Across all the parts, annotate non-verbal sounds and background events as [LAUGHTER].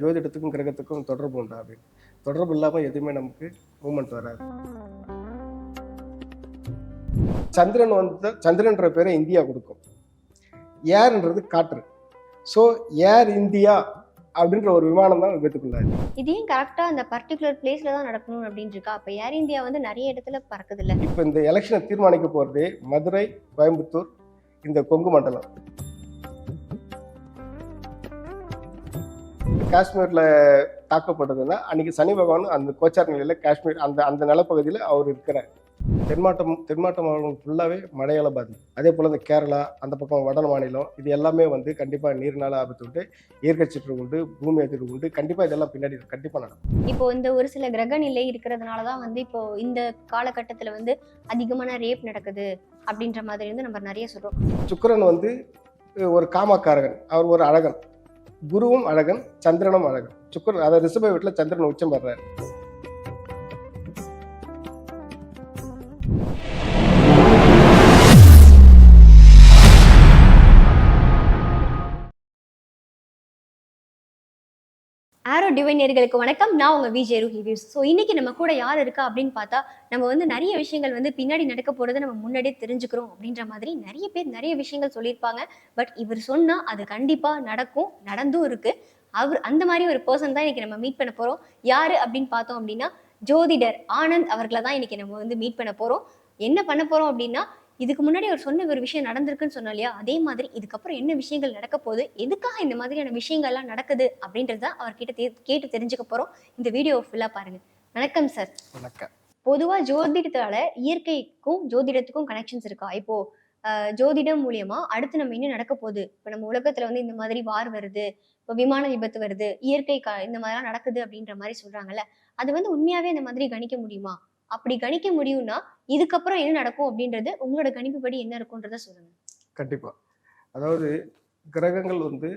ஜோதிடத்துக்கும் கிரகத்துக்கும் தொடர்பு உண்டா அப்படின்னு. தொடர்பு இல்லாமல் எதுவுமே நமக்கு மூமெண்ட் வராது. சந்திரன் வந்து சந்திரன்ற பேரை இந்தியா கொடுக்கும். ஏர்ன்றது காற்று. ஸோ ஏர் இந்தியா அப்படின்ற ஒரு விமானம் தான் விபத்துக்குள்ளாரு இதையும் கரெக்டா அந்த பர்டிகுலர் பிளேஸ்ல தான் நடக்கணும் அப்படின்னு இருக்கா? அப்ப ஏர் இந்தியா வந்து நிறைய இடத்துல பறக்குது இல்ல இப்போ இந்த எலெக்ஷனை தீர்மானிக்க போகிறதே மதுரை கோயம்புத்தூர் இந்த கொங்கு மண்டலம். காஷ்மீரில் தாக்கப்பட்டதுன்னா அன்னைக்கு சனி பகவான் அந்த கோச்சார் நிலையில் காஷ்மீர் அந்த அந்த நிலப்பகுதியில் அவர் இருக்கிறார். தென்மாட்டம் தென்மாவட்ட மாநிலம் ஃபுல்லாகவே மழையால் பாதிக்கும் அதே போல் இந்த கேரளா அந்த பக்கம் வட மாநிலம் இது எல்லாமே வந்து கண்டிப்பாக நீர்னால ஆபத்து உண்டு இயற்கை சீற்றம் உண்டு பூமி அதிர்வு உண்டு. கண்டிப்பாக இதெல்லாம் பின்னாடி கண்டிப்பாக நடக்கும். இப்போ இந்த ஒரு சில கிரக நிலை இருக்கிறதுனால தான் வந்து இப்போ இந்த காலகட்டத்துல வந்து அதிகமான ரேப் நடக்குது அப்படின்ற மாதிரி வந்து நம்ம நிறைய சொல்றோம். சுக்கிரன் வந்து ஒரு காமக்காரகன் அவர் ஒரு அழகன். குருவும் அழகன் சந்திரனும் அழகன். சுக்கர் அதாவது ரிஷப வீட்டில் சந்திரன் உச்சம் வர்றாரு ஆரோ டிவைனியர்களுக்கு வணக்கம். நான் உங்கள் விஜய் ரூஹி வியூஸ் ஸோ இன்றைக்கி நம்ம கூட யார் இருக்கா அப்படின்னு பார்த்தா நம்ம வந்து நிறைய விஷயங்கள் வந்து பின்னாடி நடக்க போகிறத நம்ம முன்னாடியே தெரிஞ்சுக்கிறோம் அப்படின்ற மாதிரி நிறைய பேர் நிறைய விஷயங்கள் சொல்லியிருப்பாங்க. பட் இவர் சொன்னால் அது கண்டிப்பாக நடக்கும் நடந்தும் இருக்குது அவர் அந்த மாதிரி ஒரு பர்சன் தான் இன்றைக்கி நம்ம மீட் பண்ண போகிறோம் யார் அப்படின்னு பார்த்தோம் அப்படின்னா ஜோதிடர் ஆனந்த் அவர்களை தான் இன்னைக்கு நம்ம வந்து மீட் பண்ண போகிறோம் என்ன பண்ண போகிறோம் அப்படின்னா இதுக்கு முன்னாடி அவர் சொன்ன ஒரு விஷயம் நடந்திருக்குன்னு சொன்னோம் இல்லையா? அதே மாதிரி இதுக்கப்புறம் என்ன விஷயங்கள் நடக்க போகுது? எதுக்காக இந்த மாதிரியான விஷயங்கள்லாம் நடக்குது? அப்படின்றத அவர்கிட்ட தே- கேட்டு தெரிஞ்சுக்க போறோம். இந்த வீடியோ ஃபுல்லா பாருங்க. வணக்கம் சார் வணக்கம். பொதுவா ஜோதிடத்தால இயற்கைக்கும் ஜோதிடத்துக்கும் கனெக்ஷன்ஸ் இருக்கா? இப்போ ஜோதிடம் மூலியமா அடுத்து நம்ம என்ன நடக்க போகுது? இப்போ நம்ம உலகத்துல வந்து இந்த மாதிரி வார் வருது இப்போ விமான விபத்து வருது இயற்கை கா இந்த மாதிரிலாம் நடக்குது அப்படின்ற மாதிரி சொல்றாங்கல்ல. அது வந்து உண்மையாவே இந்த மாதிரி கணிக்க முடியுமா? அப்படி கணிக்க முடியும்னா இதுக்கப்புறம் என்ன நடக்கும் அப்படின்றது உங்களோட கணிப்புப்படி என்ன இருக்கும்ன்றத சொல்லுங்க. கண்டிப்பாக அதாவது கிரகங்கள் வந்து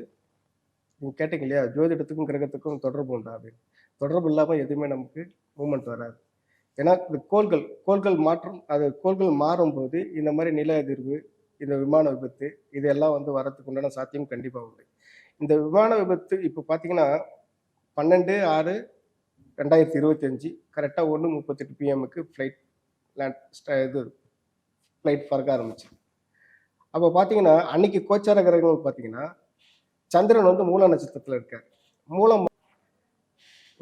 நீங்கள் கேட்டீங்க இல்லையா ஜோதிடத்துக்கும் கிரகத்துக்கும் தொடர்பு உண்டா அப்படின்னு. தொடர்பு இல்லாமல் எதுவுமே நமக்கு மூமெண்ட் வராது. ஏன்னா இந்த கோள்கள் கோள்கள் மாற்றம் அது கோள்கள் மாறும்போது இந்த மாதிரி நில அதிர்வு இந்த விமான விபத்து இதெல்லாம் வந்து வரத்துக்கு உண்டான சாத்தியம் கண்டிப்பாக உண்டு. இந்த விமான விபத்து இப்போ பார்த்தீங்கன்னா பன்னெண்டு ஆறு ரெண்டாயிரத்தி இருபத்தஞ்சி கரெக்டாக ஒன்று முப்பத்தெட்டு பிஎம்முக்கு ஃப்ளைட் லேண்ட் இது ஃப்ளைட் பறக்க ஆரம்பிச்சு. அப்போ பார்த்தீங்கன்னா அன்னைக்கு கோச்சார கிரகங்கள் பார்த்தீங்கன்னா சந்திரன் வந்து மூல நட்சத்திரத்தில் இருக்கார். மூலம்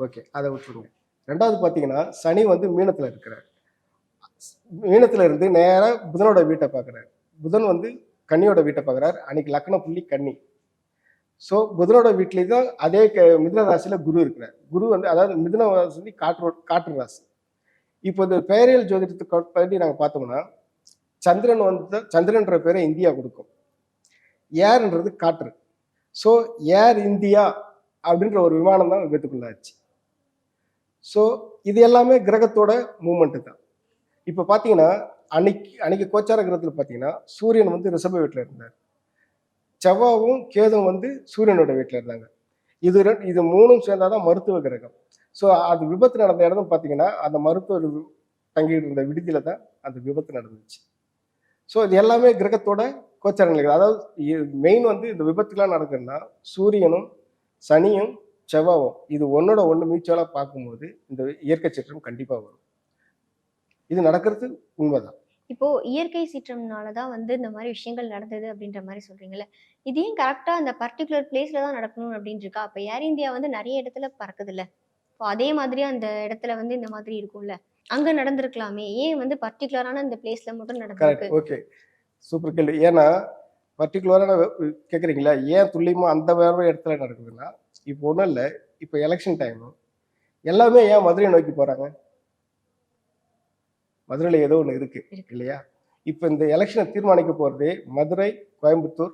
ஓகே அதை விட்டுருங்க. ரெண்டாவது பார்த்தீங்கன்னா சனி வந்து மீனத்தில் இருக்கிறார். மீனத்தில் இருந்து நேராக புதனோட வீட்டை பார்க்குறாரு புதன் வந்து கன்னியோட வீட்டை பார்க்குறாரு அன்னைக்கு லக்ன புள்ளி கன்னி. ஸோ புதனோட வீட்டிலே தான் அதே க மிதுன ராசியில் குரு இருக்கிறார். குரு வந்து அதாவது மிதுன ராசி வந்து காற்று காற்று ராசி. இப்போ இந்த பெயரியல் ஜோதிடத்துக்கு பற்றி நாங்கள் பார்த்தோம்னா சந்திரன் வந்து சந்திரன்ற பேரை இந்தியா கொடுக்கும். ஏர்ன்றது காற்று. ஸோ ஏர் இந்தியா அப்படின்ற ஒரு விமானம் தான் விபத்துக்குள்ளாச்சு. ஸோ இது எல்லாமே கிரகத்தோட மூமெண்ட்டு தான். இப்போ பார்த்தீங்கன்னா அன்னைக்கு அன்னைக்கு கோச்சார கிரகத்தில் பார்த்தீங்கன்னா சூரியன் வந்து ரிஷப வீட்டில் இருந்தார். செவ்வாவும் கேதும் வந்து சூரியனோட வீட்டில் இருந்தாங்க. இது ரெண்டு இது மூணும் சேர்ந்தாதான் மருத்துவ கிரகம். ஸோ அது விபத்து நடந்த இடம் பார்த்தீங்கன்னா அந்த மருத்துவர் தங்கிட்டு இருந்த விடுதியில தான் அந்த விபத்து நடந்துச்சு. ஸோ இது எல்லாமே கிரகத்தோட கோச்சார நிலைகள் அதாவது மெயின் வந்து இந்த விபத்துலாம் நடக்குதுன்னா சூரியனும் சனியும் செவ்வாவும் இது ஒன்னோட ஒன்று மியூச்சுவலாக பார்க்கும்போது இந்த இயற்கை சீற்றம் கண்டிப்பாக வரும். இது நடக்கிறது உண்மைதான். இப்போ இயற்கை சீற்றம்னால தான் வந்து இந்த மாதிரி விஷயங்கள் நடந்தது அப்படின்ற மாதிரி சொல்றீங்கல்ல. இதையும் கரெக்டா அந்த பர்டிகுலர் பிளேஸ்ல தான் நடக்கணும் அப்படின்னு இருக்கா? அப்ப ஏர் இந்தியா வந்து நிறைய இடத்துல பறக்குது இல்ல இப்போ அதே மாதிரி அந்த இடத்துல வந்து இந்த மாதிரி இருக்கும்ல. அங்க நடந்திருக்கலாமே. ஏன் வந்து பர்டிகுலரான இந்த பிளேஸ்ல மட்டும் நடந்திருக்கு? ஓகே சூப்பர் கேள்வி. ஏன்னா பர்டிகுலரான கேட்குறீங்களா ஏன் துல்லியமாக அந்த வேறு இடத்துல நடக்குதுன்னா இப்போ ஒன்றும் இல்லை. இப்போ எலெக்ஷன் டைமும் எல்லாமே ஏன் மதுரையை நோக்கி போகிறாங்க மதுரையில் ஏதோ ஒன்று இருக்கு இருக்கு. இல்லையா? இப்போ இந்த எலெக்ஷனை தீர்மானிக்க போகிறதே மதுரை கோயம்புத்தூர்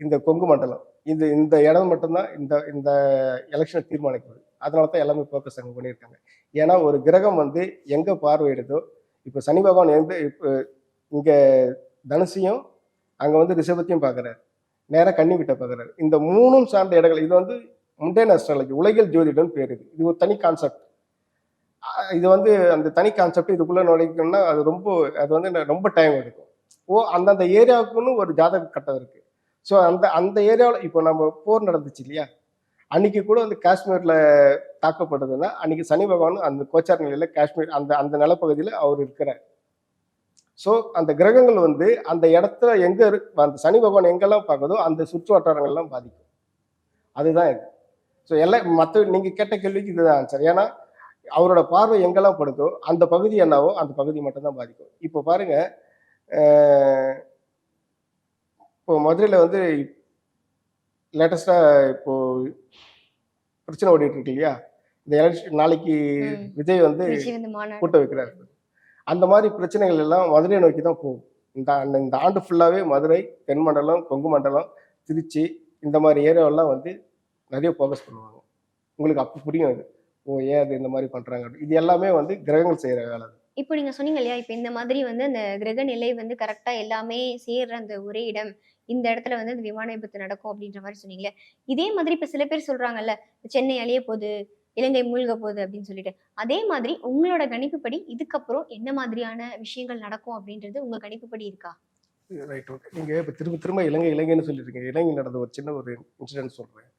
இந்த கொங்கு மண்டலம். இந்த இந்த இடம் மட்டும்தான் இந்த இந்த எலெக்ஷனை தீர்மானிக்குது அதனால தான் எல்லாமே ஃபோக்கஸ் அங்கே பண்ணியிருக்காங்க. ஏன்னா ஒரு கிரகம் வந்து எங்கே பார்வையிடுதோ இப்போ சனி பகவான் எந்த இப்போ இங்கே தனுசையும் அங்கே வந்து ரிஷபத்தையும் பார்க்குறாரு நேராக கன்னி விட்ட பார்க்குறாரு இந்த மூணும் சார்ந்த இடங்கள் இது வந்து முண்டேன் அஸ்ட்ராலஜி உலகியல் ஜோதிடம் பேர் இது. ஒரு தனி கான்செப்ட் இது வந்து அந்த தனி கான்செப்ட் இதுக்குள்ளே நுழைக்கணும்னா அது ரொம்ப அது வந்து ரொம்ப டைம் எடுக்கும். ஓ அந்தந்த ஏரியாவுக்குன்னு ஒரு ஜாதக கட்டம் இருக்கு. ஸோ அந்த அந்த ஏரியாவில் இப்போ நம்ம போர் நடந்துச்சு இல்லையா? அன்னைக்கு கூட வந்து காஷ்மீர்ல தாக்கப்பட்டதுன்னா அன்னைக்கு சனி பகவான் அந்த கோச்சார் நிலையில காஷ்மீர் அந்த அந்த நிலப்பகுதியில் அவர் இருக்கிறார். ஸோ அந்த கிரகங்கள் வந்து அந்த இடத்துல எங்க அந்த சனி பகவான் எங்கெல்லாம் பார்க்குதோ அந்த சுற்று வட்டாரங்கள்லாம் பாதிக்கும். அதுதான் இது. ஸோ எல்லாம் மற்ற நீங்க கேட்ட கேள்விக்கு இதுதான் ஆன்சர் ஏன்னா அவரோட பார்வை எங்கெல்லாம் படுதோ அந்த பகுதி என்னவோ அந்த பகுதி மட்டும்தான் பாதிக்கும். இப்போ பாருங்க இப்போ மதுரையில் வந்து லேட்டஸ்டா இப்போ பிரச்சனை ஓடிட்டு இருக்கு இல்லையா? இந்த எலெக்ஷன் நாளைக்கு. விஜய் வந்து கூட்ட வைக்கிறார். அந்த மாதிரி பிரச்சனைகள் எல்லாம் மதுரையை நோக்கி தான் போகும். இந்த இந்த ஆண்டு ஃபுல்லாவே மதுரை தென் மண்டலம் கொங்கு மண்டலம் திருச்சி இந்த மாதிரி ஏரியாவெல்லாம் வந்து நிறைய ஃபோக்கஸ் பண்ணுவாங்க. உங்களுக்கு அப்போ புரியும் அது. ஓ ஏன் அது இந்த மாதிரி பண்றாங்க. இது எல்லாமே வந்து கிரகங்கள் செய்யற வேலை. இப்போ நீங்க சொன்னீங்க இல்லையா இப்போ இந்த மாதிரி வந்து அந்த கிரக நிலை வந்து கரெக்டா எல்லாமே சேர்ற அந்த ஒரே இடம் இந்த இடத்துல வந்து இந்த விமான விபத்து நடக்கும் அப்படின்ற மாதிரி சொன்னீங்களே இதே மாதிரி இப்ப சில பேர் சொல்றாங்கல்ல சென்னை அழிய போகுது இலங்கை மூழ்க போகுது அப்படின்னு சொல்லிட்டு. அதே மாதிரி உங்களோட கணிப்புப்படி இதுக்கப்புறம் என்ன மாதிரியான விஷயங்கள் நடக்கும் அப்படின்றது உங்க கணிப்புப்படி இருக்கா? ரைட் ஓகே நீங்க இப்போ திரும்ப திரும்ப இலங்கை இலங்கைன்னு சொல்லியிருக்கீங்க. இலங்கை நடந்த ஒரு சின்ன ஒரு இன்சிடென்ட் சொல்றேன்.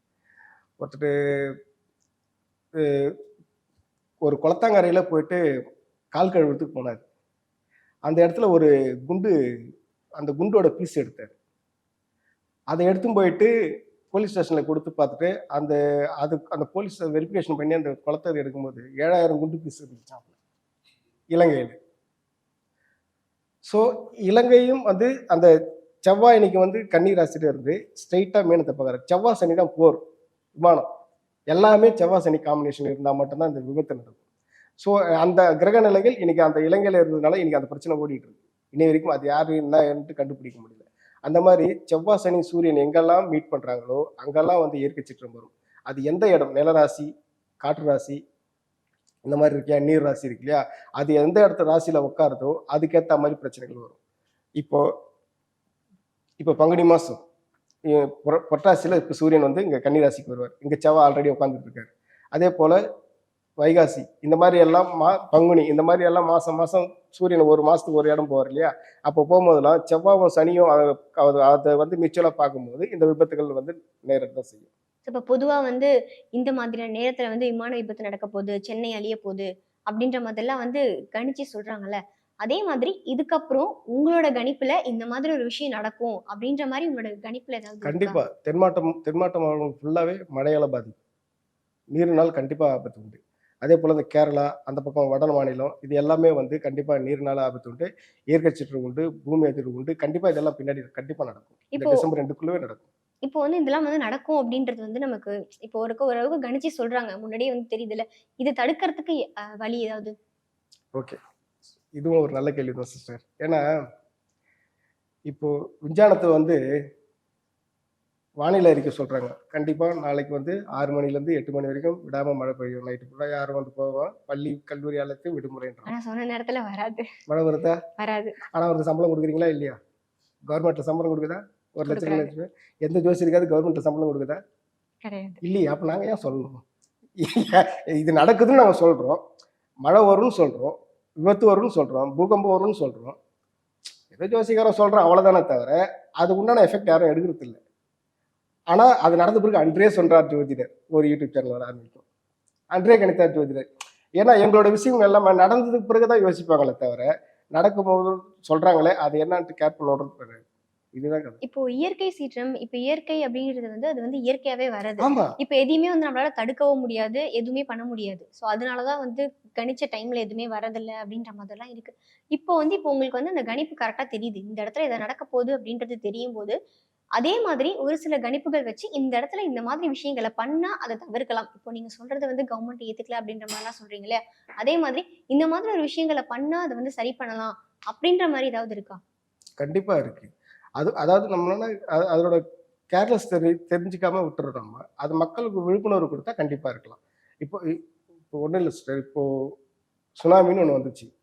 ஒருத்தர் ஒரு குளத்தாங்கரையில் போயிட்டு கால் கழுவுறதுக்கு போனார். அந்த இடத்துல ஒரு குண்டு அந்த குண்டோட பீஸ் எடுத்தார். அதை எடுத்தும் போயிட்டு போலீஸ் ஸ்டேஷனில் கொடுத்து பார்த்துட்டு அந்த அது அந்த போலீஸ் வெரிஃபிகேஷன் பண்ணி அந்த குளத்தை எடுக்கும்போது ஏழாயிரம் குண்டு பீஸ் இருந்துச்சாம். இலங்கையில். ஸோ இலங்கையும் வந்து அந்த செவ்வாய் இன்னைக்கு வந்து கண்ணீர் ஆசிரியர் இருந்து ஸ்ட்ரைட்டாக மீனத்தை பார்க்குறாரு செவ்வாய் சனி தான் போர் விமானம். எல்லாமே செவ்வாய் சனி காம்பினேஷன் இருந்தால் மட்டும்தான் இந்த விபத்து நடக்கும். ஸோ அந்த கிரக நிலைகள் இன்னைக்கு அந்த இலங்கையில் இருந்ததுனால இன்னைக்கு அந்த பிரச்சனை ஓடிட்டு இருக்கு. இன்னை வரைக்கும் அது யாரு என்ன என்று கண்டுபிடிக்க முடியல. அந்த மாதிரி செவ்வாய் சனி சூரியன் எங்கெல்லாம் மீட் பண்ணுறாங்களோ அங்கெல்லாம் வந்து இயற்கை சீற்றம் வரும். அது எந்த இடம்? நிலராசி காற்று ராசி இந்த மாதிரி இருக்கியா? நீர் ராசி இருக்கு இல்லையா? அது எந்த இடத்து ராசியில் உட்காருதோ அதுக்கேற்ற மாதிரி பிரச்சனைகள் வரும். இப்போ இப்போ பங்குனி மாதம் பொட்டாசியில் இப்போ சூரியன் வந்து இங்கே கன்னி ராசிக்கு வருவார். இங்கே செவ்வாய் ஆல்ரெடி உட்காந்துட்டு இருக்காரு அதே போல் வைகாசி இந்த மாதிரி எல்லாம் மா பங்குனி இந்த மாதிரி எல்லாம் மாதம் மாதம் சூரியன் ஒரு மாதத்துக்கு ஒரு இடம் போவார் இல்லையா? அப்போ போகும்போதெல்லாம் செவ்வாயும் சனியும் அதை அதை- வந்து மிச்சலாக பார்க்கும்போது இந்த விபத்துகள் வந்து நேரத்தான் செய்யும். இப்போ பொதுவாக வந்து இந்த மாதிரியான நேரத்தில் வந்து விமான விபத்து நடக்க போகுது சென்னை அழிய போகுது அப்படின்ற மாதிரிலாம் வந்து கணிச்சு சொல்கிறாங்கல்ல அதே மாதிரி இதுக்கப்புறம் உங்களோட கணிப்புல இந்த மாதிரி ஒரு விஷயம் நடக்கும் அப்படின்ற மாதிரி உங்களோட கணிப்புல ஏதாவது? கண்டிப்பா. தென்மாட்டம் தென்மாட்டம் மாவட்டம் ஃபுல்லாவே மழையால பாதிக்கும் நீரினால் கண்டிப்பா ஆபத்து உண்டு. அதே போல இந்த கேரளா அந்த பக்கம் வட மாநிலம் இது எல்லாமே வந்து கண்டிப்பா நீரினால ஆபத்து உண்டு. இயற்கை சீற்றம் உண்டு பூமி அதிர்வு உண்டு. கண்டிப்பா இதெல்லாம் பின்னாடி கண்டிப்பா நடக்கும். இந்த இப்போ டிசம்பர் ரெண்டுக்குள்ளவே நடக்கும். இப்போ வந்து இதெல்லாம் வந்து நடக்கும் அப்படின்றது வந்து நமக்கு இப்போ ஒரு ஓரளவுக்கு கணிச்சு சொல்றாங்க. முன்னாடியே வந்து தெரியுதுல்ல. இது தடுக்கிறதுக்கு வழி ஏதாவது? ஓகே. இதுவும் ஒரு நல்ல கேள்வி தான் சிஸ்டர் ஏன்னா இப்போ விஞ்ஞானத்தை வந்து வானிலை அறிக்கை சொல்றாங்க. கண்டிப்பா நாளைக்கு வந்து ஆறு மணில இருந்து எட்டு மணி வரைக்கும் விடாம மழை பெய்யும். நைட்டு ஃபுல்லா யாரும் வந்து போவோம் பள்ளி கல்லூரி எல்லாத்தையும் விடுமுறைன்றாங்க. சொன்ன நேரத்துல வராது. மழை வருதா? வராது. ஆனா அவருக்கு சம்பளம் கொடுக்குறீங்களா இல்லையா? கவர்மெண்ட்ல சம்பளம் கொடுக்குதா? ஒரு லட்சம் லட்சம் எந்த ஜோசியருக்காவது கவர்மெண்ட்ல சம்பளம் கொடுக்குதா? கிடையாது. இல்லையா அப்ப நாங்க ஏன் சொல்லணும்? [LAUGHS] இது நடக்குதுன்னு நாங்க சொல்றோம். மழை வரும்னு சொல்றோம். விபத்து வரும்னு சொல்கிறோம் பூகம்பம் வரும்னு சொல்கிறோம் ஏதோ ஜோசிகாரம் சொல்கிறோம் அவ்வளோதானே தவிர அது உண்டான எஃபெக்ட் யாரும் எடுக்கிறது இல்லை. ஆனால் அது நடந்த பிறகு அன்றே சொல்கிறார் ஜோதிடர் ஒரு யூடியூப் சேனல் வர ஆரம்பிக்கும். அன்றே கணித்தார் ஜோதிடர். ஏன்னா எங்களோட விஷயம் எல்லாமே நடந்ததுக்கு பிறகு தான் யோசிப்பாங்களே தவிர நடக்கும்போது சொல்கிறாங்களே அது என்னான்ட்டு கேர் பண்ணுறது இதுதான் இப்போ இயற்கை சீற்றம் இப்போ இயற்கை அப்படிங்கிறது வந்து அது வந்து இயற்கையாவே வர்றது ஆமா. இப்போ எதையுமே வந்து நம்மளால தடுக்கவும் முடியாது எதுவுமே பண்ண முடியாது. ஸோ அதனாலதான் வந்து கணிச்ச டைம்ல எதுவுமே வரதில்லை அப்படின்ற மாதிரிலாம் இருக்கு. இப்போ வந்து இப்போ உங்களுக்கு வந்து அந்த கணிப்பு கரெக்டா தெரியுது. இந்த இடத்துல இதை நடக்க போகுது அப்படின்றது தெரியும் போது அதே மாதிரி ஒரு சில கணிப்புகள் வச்சு இந்த இடத்துல இந்த மாதிரி விஷயங்களை பண்ணா அதை தவிர்க்கலாம். இப்போ நீங்க சொல்றது வந்து கவர்மெண்ட் ஏத்துக்கல அப்படின்ற மாதிரிலாம் சொல்றீங்க இல்லையா? அதே மாதிரி இந்த மாதிரி ஒரு விஷயங்களை பண்ணா அதை வந்து சரி பண்ணலாம் அப்படின்ற மாதிரி ஏதாவது இருக்கா? கண்டிப்பா இருக்கு. அது அதாவது நம்மளால அது- அதோட கேர்லெஸ் தெரி தெரிஞ்சுக்காம விட்டுறோம் நம்ம. அது மக்களுக்கு விழிப்புணர்வு கொடுத்தா கண்டிப்பா இருக்கலாம். இப்போ இப்போ ஒன்றும் இல்லை சிஸ்டர் இப்போ சுனாமின்னு ஒன்று வந்துச்சு.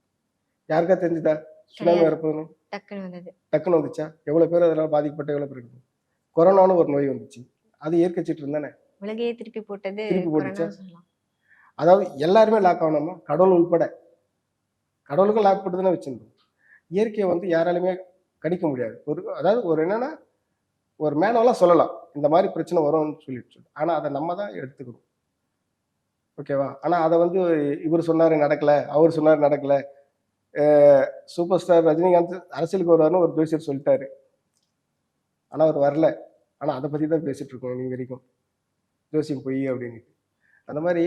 யாருக்கா தெரிஞ்சுதா? சுனாமி கிடையாது. வரப்போகுதுன்னு? டக்குன்னு வந்தது. டக்குன்னு வந்துச்சா? எவ்வளோ பேர் அதனால பாதிக்கப்பட்ட எவ்வளோ பேர் இருக்கு கொரோனான்னு ஒரு நோய் வந்துச்சு. அது இயற்கை சீற்றம் தானே உலகையே திருப்பி போட்டது திருப்பி போட்டுச்சா? அதாவது எல்லாருமே லாக் ஆகணுமா? கடவுள் உள்பட. கடவுளுக்கும் லாக் போட்டு தானே வச்சிருந்தோம். இயற்கையை வந்து யாராலுமே கணிக்க முடியாது. ஒரு அதாவது ஒரு என்னன்னா ஒரு மேனுவலாக சொல்லலாம். இந்த மாதிரி பிரச்சனை வரும்னு சொல்லிட்டு சொல்லு ஆனால் அதை நம்ம தான் எடுத்துக்கணும். ஓகேவா? ஆனால் அதை வந்து இவர் சொன்னார் நடக்கலை அவர் சொன்னார் நடக்கலை. சூப்பர் ஸ்டார் ரஜினிகாந்த் அரசியலுக்கு வருவார்னு ஒரு ஜோசியர் சொல்லிட்டாரு. ஆனால் அவர் வரல. ஆனால் அதை பற்றி தான் பேசிகிட்டு இருக்கோம் நீ வரைக்கும். ஜோசியம் பொய் அப்படின்னு. அந்த மாதிரி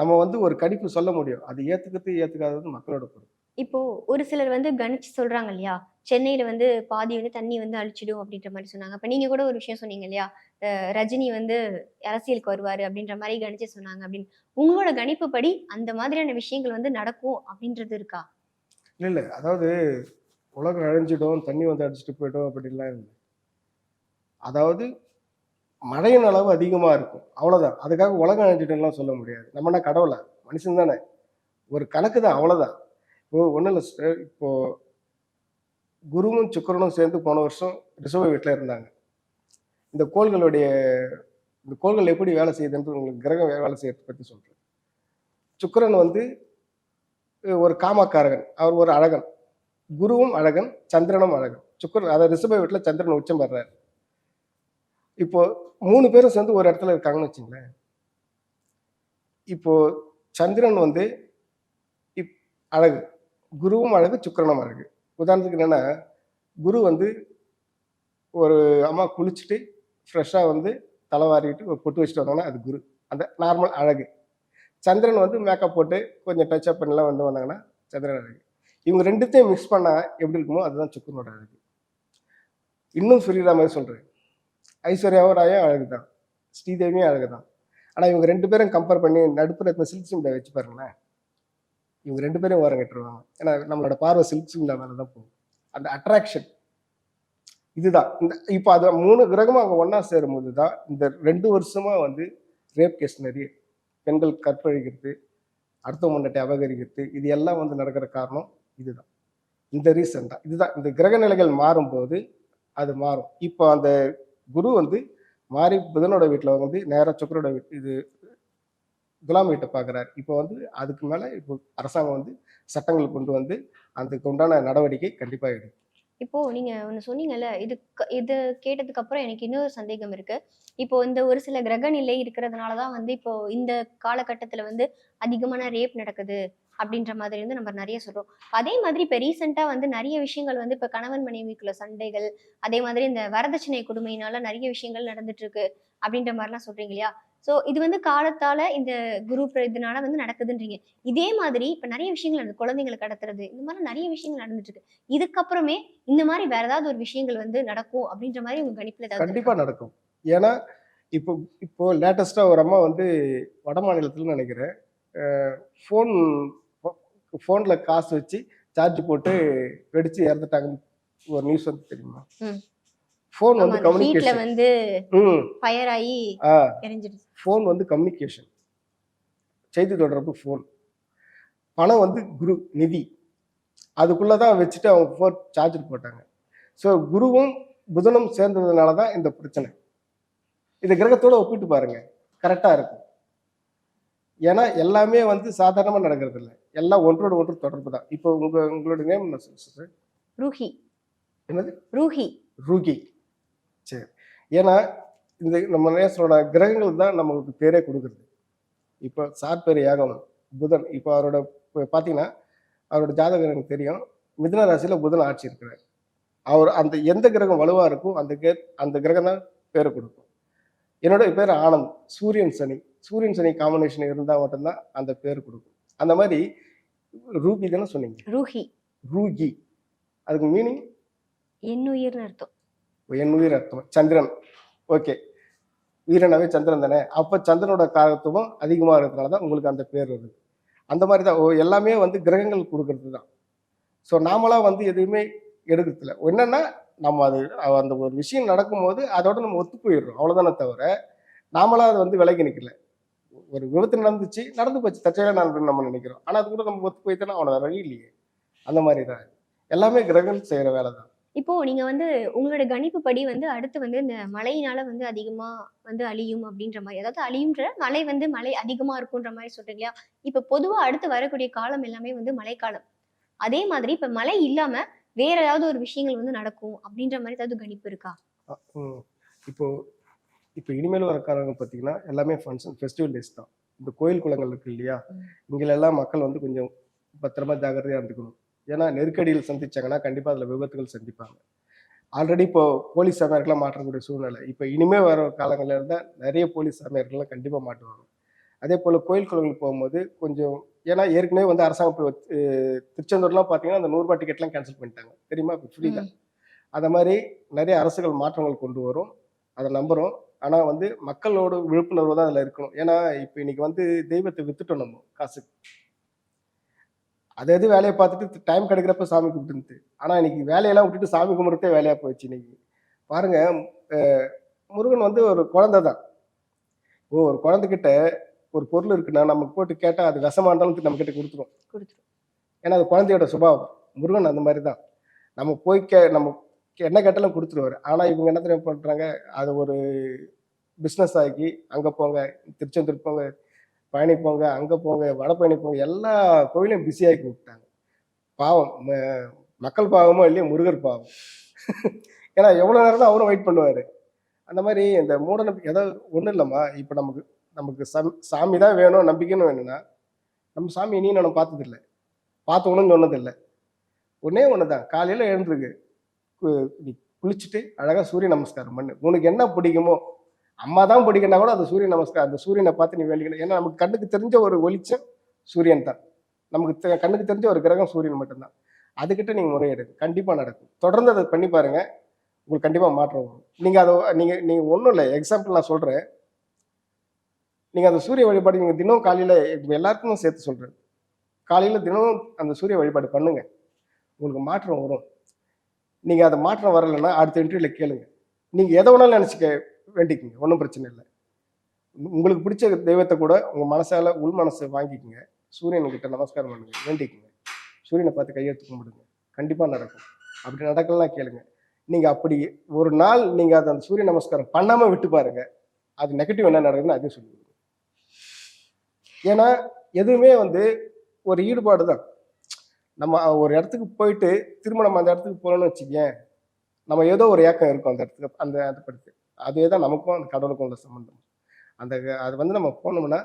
நம்ம வந்து ஒரு கணிப்பு சொல்ல முடியும். அது ஏற்றுக்கிறது ஏற்றுக்காதது மக்களோட பொருள் இப்போ ஒரு சிலர் வந்து கணிச்சு சொல்றாங்க இல்லையா? சென்னையில் வந்து பாதி வந்து தண்ணி வந்து அழிச்சிடும் அப்படின்ற மாதிரி சொன்னாங்க. அப்போ நீங்கள் கூட ஒரு விஷயம் சொன்னீங்க இல்லையா? ரஜினி வந்து அரசியலுக்கு வருவார் அப்படின்ற மாதிரி கணிச்சு சொன்னாங்க அப்படின்னு. உங்களோட கணிப்பு படி அந்த மாதிரியான விஷயங்கள் வந்து நடக்கும் அப்படின்றது இருக்கா? இல்லை இல்லை. அதாவது உலகம் அழிஞ்சிடும் தண்ணி வந்து அடிச்சுட்டு போயிடும் அப்படின்லாம் இல்லை. அதாவது மழையின் அளவு அதிகமாக இருக்கும். அவ்வளோதான் அதுக்காக உலகம் அழிஞ்சிட்டுலாம் சொல்ல முடியாது. நம்மனா கடவுளா? மனுஷன் தானே. ஒரு கணக்கு தான். அவ்வளோதான் இப்போ ஒன்றும் இல்லை இப்போது குருவும் சுக்கிரனும் சேர்ந்து போன வருஷம் ரிசர்வ் வீட்டில் இருந்தாங்க. இந்த கோள்களுடைய இந்த கோள்கள் எப்படி வேலை செய்யுதுன்றது உங்களுக்கு கிரகம் வேலை செய்யறதை பற்றி சொல்கிறேன் சுக்கிரன் வந்து ஒரு காமக்காரகன் அவர் ஒரு அழகன். குருவும் அழகன் சந்திரனும் அழகன். சுக்கரன் அதை ரிஷப வீட்டில் சந்திரன் உச்சம் பெறாரு. இப்போ மூணு பேரும் சேர்ந்து ஒரு இடத்துல இருக்காங்கன்னு வச்சுங்களேன். இப்போ சந்திரன் வந்து இப் அழகு. குருவும் அழகு சுக்கிரனும் அழகு. உதாரணத்துக்கு என்னென்னா குரு வந்து ஒரு அம்மா குளிச்சுட்டு ஃப்ரெஷ்ஷாக வந்து தலைவாரிட்டு ஒரு பொட்டு வச்சுட்டு வந்தாங்கன்னா அது குரு. அந்த நார்மல் அழகு. சந்திரன் வந்து மேக்கப் போட்டு கொஞ்சம் டச் அப் பண்ணலாம் வந்து வந்தாங்கன்னா சந்திரன் அழகு. இவங்க ரெண்டுத்தையும் மிக்ஸ் பண்ணால் எப்படி இருக்குமோ அதுதான் சுக்குனோட அழகு. இன்னும் சொல்லிடுற மாதிரி சொல்கிறேன் ஐஸ்வர்யாவும் ராயும் அழகு தான் ஸ்ரீதேவியும் அழகு தான் ஆனால் இவங்க ரெண்டு பேரும் கம்பேர் பண்ணி நடுப்புற இப்போ சில்க் சிம்டா வச்சு பாருங்களேன். இவங்க ரெண்டு பேரும் ஓரம் கட்டுருவாங்க. ஏன்னா நம்மளோட பார்வை சில்க் சிம்டா மேலே தான் போகும். அந்த அட்ராக்ஷன் இதுதான். இந்த இப்போ அது மூணு கிரகமும் அவங்க ஒன்றா சேரும்போது தான் இந்த ரெண்டு வருஷமா வந்து ரேப் கேஸ் நிறைய பெண்கள் கற்பழிக்கிறது அடுத்த முன்னட்டை அபகரிக்கிறது இது எல்லாம் வந்து நடக்கிற காரணம் இதுதான். இந்த ரீசன் தான். இதுதான். இந்த கிரக நிலைகள் மாறும்போது அது மாறும். இப்போ அந்த குரு வந்து மாறி புதனோட வீட்டில் வந்து நேராக சுக்கரோட வீட்டு இது துலாம் வீட்டை பார்க்குறாரு இப்போ வந்து அதுக்கு மேலே இப்போ அரசாங்கம் வந்து சட்டங்கள் கொண்டு வந்து அதுக்கு உண்டான நடவடிக்கை கண்டிப்பாக எடுக்கும். இப்போ நீங்க ஒண்ணு சொன்னீங்கல்ல இது இது கேட்டதுக்கு அப்புறம் எனக்கு இன்னொரு சந்தேகம் இருக்கு. இப்போ இந்த ஒரு சில கிரக நிலை இருக்கிறதுனாலதான் வந்து இப்போ இந்த காலகட்டத்துல வந்து அதிகமான ரேப் நடக்குது. அப்படின்ற மாதிரி வந்து நம்ம நிறைய சொல்றோம். அதே மாதிரி இப்ப ரீசெண்டா வந்து நிறைய விஷயங்கள் வந்து இப்ப கணவன் மனைவிக்குள்ள சண்டைகள் அதே மாதிரி இந்த வரதட்சணை கொடுமையினால நிறைய விஷயங்கள் நடந்துட்டு இருக்கு அப்படின்ற மாதிரிலாம் சொல்றீங்க இல்லையா? சோ இது வந்து காலத்தால இந்த குரு பிர- இதனால வந்து நடக்குதுன்றீங்க. இதே மாதிரி இப்ப நிறைய விஷயங்கள் நடக்குது குழந்தைங்களை கடத்துறது இந்த மாதிரி நிறைய விஷயங்கள் நடந்துட்டு இருக்கு இதுக்கப்புறமே இந்த மாதிரி வேற ஏதாவது ஒரு விஷயங்கள் வந்து நடக்கும் அப்படின்ற மாதிரி உங்க கணிப்புல ஏதாவது கண்டிப்பா நடக்கும். ஏன்னா இப்போ இப்போ லேட்டஸ்டா ஒரு அம்மா வந்து வட மாநிலத்துல நினைக்கிறேன். ஃபோன் ஃபோன்ல காசு வச்சு சார்ஜ் போட்டு வெடிச்சு இறந்துட்டாங்கன்னு ஒரு நியூஸ் வந்து தெரியுமா. ஃபோன்? வந்து கம்யூனிகேஷன் வந்து ஃபயர் ஆகி எரிஞ்சிடுச்சு. ஃபோன் வந்து கம்யூனிகேஷன் செய்தி தொடர்பு ஃபோன் பணம் வந்து குரு நிதி. அதுக்குள்ளே தான் வச்சுட்டு அவங்க ஃபோன் சார்ஜர் போட்டாங்க. ஸோ குருவும் புதனும் சேர்ந்ததுனால தான் இந்த பிரச்சனை. இந்த கிரகத்தோட ஒப்பிட்டு பாருங்க. கரெக்டாக இருக்கும். ஏன்னா எல்லாமே வந்து சாதாரணமாக நடக்கிறது இல்லை எல்லாம் ஒன்றோட ஒன்று தொடர்பு தான். இப்போ உங்க உங்களோட நேம் என்ன சார் ரூஹி. என்னது? ரூஹி. ரூகி சரி. ஏன்னா இந்த நம்ம நேசரோட கிரகங்கள் தான் நம்மளுக்கு பேரே கொடுக்குறது. இப்போ சார் பேர் யாகம் புதன். இப்போ அவரோட இப்போ பார்த்தீங்கன்னா அவரோட ஜாதகம் எனக்கு தெரியும். மிதுன ராசியில் புதன் ஆட்சி இருக்கிறார். அவர் அந்த எந்த கிரகம் வலுவாக இருக்கோ அந்த கே அந்த கிரகம் தான் பேரை கொடுக்கும். என்னோட பேர் ஆனந்த் சூரியன் சனி. சூரியன் சனி காம்பினேஷன் இருந்தால் மட்டும்தான் அந்த பேர் கொடுக்கும். அந்த மாதிரி ரூபி தானே சொன்னீங்க? ரூஹி. ரூகி அதுக்கு மீனிங் என்னுயிர்னு அர்த்தம். என் உயிர் அர்த்தம். சந்திரன். ஓகே. வீரனாவே சந்திரன் தானே? அப்போ சந்திரனோட காரத்துவம் அதிகமாக இருக்கிறதுனால தான் உங்களுக்கு அந்த பேர் வருது. அந்த மாதிரி தான் எல்லாமே வந்து கிரகங்கள் கொடுக்கறது தான் ஸோ நாமளாக வந்து எதுவுமே எடுக்கிறதில்ல. என்னன்னா நம்ம அது அந்த ஒரு விஷயம் நடக்கும்போது அதோட நம்ம ஒத்து போயிடுறோம். அவ்வளோதானே தவிர நாமளாக அது வந்து விலகி நிற்கல ஒரு விபத்து நடந்துச்சு நடந்து போச்சு. தற்செயலாக நடந்து நம்ம நினைக்கிறோம்? ஆனால் அது கூட நம்ம ஒத்து போயிட்டோன்னா அவனை வழி இல்லையே. அந்த மாதிரி தான் எல்லாமே கிரகங்கள் செய்கிற வேலை தான். இப்போ நீங்க வந்து உங்களோட கணிப்பு படி வந்து அடுத்து வந்து இந்த மழையினால வந்து அதிகமா வந்து அழியும் அப்படின்ற மாதிரி அதாவது அழியுன்ற மழை வந்து மழை அதிகமா இருக்கும்ன்ற மாதிரி சொல்றீங்க இல்லையா? இப்ப பொதுவா அடுத்து வரக்கூடிய காலம் எல்லாமே வந்து மழைக்காலம். அதே மாதிரி இப்ப மழை இல்லாம வேற ஏதாவது ஒரு விஷயங்கள் வந்து நடக்கும் அப்படின்ற மாதிரி ஏதாவது கணிப்பு இருக்கா. இப்போ இப்போ இனிமேல் வர காலங்கள் பார்த்தீங்கன்னா எல்லாமே ஃபங்க்ஷன் ஃபெஸ்டிவல் டேஸ் தான். இந்த கோயில் குளங்கள் இருக்கு இல்லையா. இங்கெல்லாம் மக்கள் வந்து கொஞ்சம் பத்திரமா ஜாக்கிரதையாக இருந்துக்கணும். ஏன்னா நெருக்கடியில் சந்திச்சாங்கன்னா கண்டிப்பாக அதில் விபத்துகள் சந்திப்பாங்க. ஆல்ரெடி இப்போ போலீஸ் சாமியாருக்கெல்லாம் மாற்றக்கூடிய சூழ்நிலை. இப்போ இனிமே வர காலங்களில் இருந்தால் நிறைய போலீஸ் சாமியார்கள்லாம் கண்டிப்பாக மாட்டுவாங்க. அதே போல் கோயில் குளங்களுக்கு போகும்போது கொஞ்சம் ஏன்னா ஏற்கனவே வந்து அரசாங்கம் அஹ், திருச்செந்தூர்லாம் பார்த்தீங்கன்னா அந்த நூறுரூபா டிக்கெட்லாம் கேன்சல் பண்ணிட்டாங்க. தெரியுமா? இப்போ ஃப்ரீ தான். அந்த மாதிரி நிறைய அரசுகள் மாற்றங்கள் கொண்டு வரும். அதை நம்புகிறோம் ஆனால் வந்து மக்களோட விழிப்புணர்வு தான் அதில் இருக்கணும். ஏன்னா இப்போ இன்னைக்கு வந்து தெய்வத்தை வித்துட்டோம் நம்ம காசு. அது எது வேலையை பார்த்துட்டு டைம் கிடைக்கிறப்ப சாமி கும்பிட்டு ஆனால் இன்னைக்கு வேலையெல்லாம் விட்டுட்டு சாமி கும்பிட்றதே வேலையாக போயிடுச்சு இன்னைக்கு. பாருங்க அஹ், முருகன் வந்து ஒரு குழந்தை தான் ஓ ஒரு குழந்தைகிட்ட ஒரு பொருள் இருக்குன்னா நமக்கு போட்டு கேட்டால் அது விஷமா இருந்தாலும் நம்ம கிட்ட கொடுத்துரும். கொடுத்துரும். ஏன்னா அது குழந்தையோட சுபாவம். முருகன் அந்த மாதிரி தான். நம்ம போய் கே நம்ம என்ன கேட்டாலும் கொடுத்துருவாரு. ஆனால் இவங்க என்ன தெரியுமா பண்ணுறாங்க அதை ஒரு பிஸ்னஸ் ஆக்கி அங்கே போங்க திருச்செந்தூர் போங்க பழனி போங்க அங்கே போங்க வடபழனி போங்க எல்லா கோயிலையும் பிஸியாக்கி விட்டாங்க பாவம். மக்கள் பாவமோ இல்லையோ முருகர் பாவம். ஏன்னா எவ்வளோ நேரம் தான் அவரும் வெயிட் பண்ணுவார். அந்த மாதிரி இந்த மூட நம்பிக்கை ஏதாவது ஒன்றும் இல்லைம்மா. இப்போ நமக்கு நமக்கு சம் சாமி தான் வேணும் நம்பிக்கைன்னு வேணும்னா நம்ம சாமி இனியும் நான் பார்த்ததில்லை. பார்த்தவனும் சொன்னதில்லை. ஒன்றே ஒன்று தான் காலையில் எழுந்திருக்கு. நீ குளிச்சுட்டு அழகாக சூரிய நமஸ்காரம் பண்ணு. உனக்கு என்ன பிடிக்குமோ அம்மா தான் பிடிக்குன்னா கூட அந்த சூரிய நமஸ்காரம். அந்த சூரியனை பார்த்து நீ வேண்டிக்கணும். ஏன்னா நமக்கு கண்ணுக்கு தெரிஞ்ச ஒரு வெளிச்சம் சூரியன் தான். நமக்கு கண்ணுக்கு தெரிஞ்ச ஒரு கிரகம் சூரியன் மட்டும்தான். அதுக்கிட்ட நீங்கள் முறையெடுங்க. கண்டிப்பாக நடக்கும். தொடர்ந்து அதை பண்ணி பாருங்கள் உங்களுக்கு கண்டிப்பாக மாற்றம் வரும். நீங்கள் அதை நீங்கள் நீங்கள் ஒன்றும் இல்லை. எக்ஸாம்பிள் நான் சொல்கிறேன் நீங்கள் அந்த சூரிய வழிபாடு நீங்கள் தினம் காலையில் எல்லாருக்கும் சேர்த்து சொல்கிறேன் காலையில் தினமும் அந்த சூரிய வழிபாடு பண்ணுங்க. உங்களுக்கு மாற்றம் வரும். நீங்கள் அதை மாற்றம் வரலைன்னா அடுத்த இன்டர்வியூவில் கேளுங்க. நீங்கள் எதை வேணாலும் நினச்சிக்க வேண்டிக்கங்க. ஒன்றும் பிரச்சனை இல்லை. உங்களுக்கு பிடிச்ச தெய்வத்தை கூட உங்கள் மனசால் உள் மனசை வாங்கிக்கோங்க. சூரியனுக்கிட்ட நமஸ்காரம் பண்ணுங்க. வேண்டிக்கோங்க. சூரியனை பார்த்து கையெழுத்து கும்பிடுங்க. கண்டிப்பாக நடக்கும். அப்படி நடக்கலாம் கேளுங்க. நீங்கள் அப்படி ஒரு நாள் நீங்கள் அதை அந்த சூரிய நமஸ்காரம் பண்ணாமல் விட்டு பாருங்க. அது நெகட்டிவ் என்ன நடக்குதுன்னு அதையும் சொல்லுங்க ஏன்னா எதுவுமே வந்து ஒரு ஈடுபாடு தான் நம்ம ஒரு இடத்துக்கு போயிட்டு திரும்ப நம்ம அந்த இடத்துக்கு போகணும்னு வச்சுக்கேன் நம்ம ஏதோ ஒரு ஏக்கம் இருக்கும் அந்த இடத்துக்கு அந்த அதை படுத்து அதே தான் நமக்கும் அந்த கடவுளுக்கும் உள்ள சம்பந்தம். அந்த அது வந்து நம்ம போனோம்னா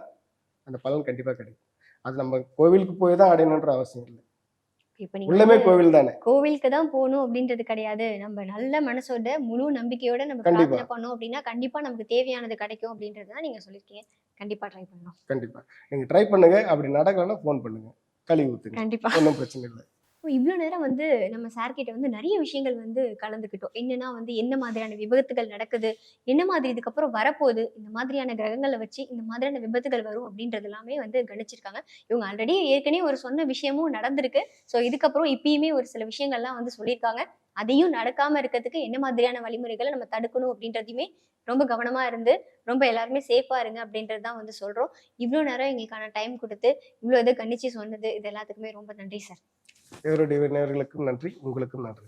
அந்த பலன் கண்டிப்பாக கிடைக்கும். அது நம்ம கோவிலுக்கு போய் தான் அடையணுன்ற அவசியம் இல்லை. உள்ளமே கோவில் தானே. கோவிலுக்கு தான் போகணும் அப்படின்றது கிடையாது. நம்ம நல்ல மனசோட முழு நம்பிக்கையோட நம்ம. பிரார்த்தனை பண்ணோம் அப்படின்னா கண்டிப்பா நமக்கு தேவையானது கிடைக்கும் அப்படின்றது தான் நீங்க சொல்லியிருக்கீங்க. கண்டிப்பா ட்ரை பண்ணலாம் கண்டிப்பாக நீங்கள் ட்ரை பண்ணுங்க. அப்படி நடக்கலைன்னா ஃபோன் பண்ணுங்க. கழுவி ஊற்றுங்க கண்டிப்பா. ஒன்றும் பிரச்சனை இல்லை. இவ்வளோ நேரம் வந்து நம்ம சார்கிட்ட வந்து நிறைய விஷயங்கள் வந்து கலந்துக்கிட்டோம். என்னன்னா வந்து என்ன மாதிரியான விபத்துகள் நடக்குது என்ன மாதிரி இதுக்கப்புறம் வரப்போகுது இந்த மாதிரியான கிரகங்களை வச்சு இந்த மாதிரியான விபத்துகள் வரும் அப்படின்றது எல்லாமே வந்து கணிச்சிருக்காங்க. இவங்க ஆல்ரெடி ஏற்கனவே ஒரு சொன்ன விஷயமும் நடந்திருக்கு. ஸோ இதுக்கப்புறம் இப்பயுமே ஒரு சில விஷயங்கள்லாம் வந்து சொல்லியிருக்காங்க. அதையும் நடக்காம இருக்கிறதுக்கு என்ன மாதிரியான வழிமுறைகளை நம்ம தடுக்கணும் அப்படின்றதையுமே ரொம்ப கவனமா இருந்து ரொம்ப எல்லாருமே சேஃபா இருங்க அப்படின்றது தான் வந்து சொல்றோம். இவ்வளோ நேரம் எங்களுக்கான டைம் கொடுத்து இவ்வளோ இதை கணிச்சு சொன்னது இது எல்லாத்துக்குமே ரொம்ப நன்றி சார் இவருடைய நேர்களுக்கும் நன்றி. உங்களுக்கும் நன்றி.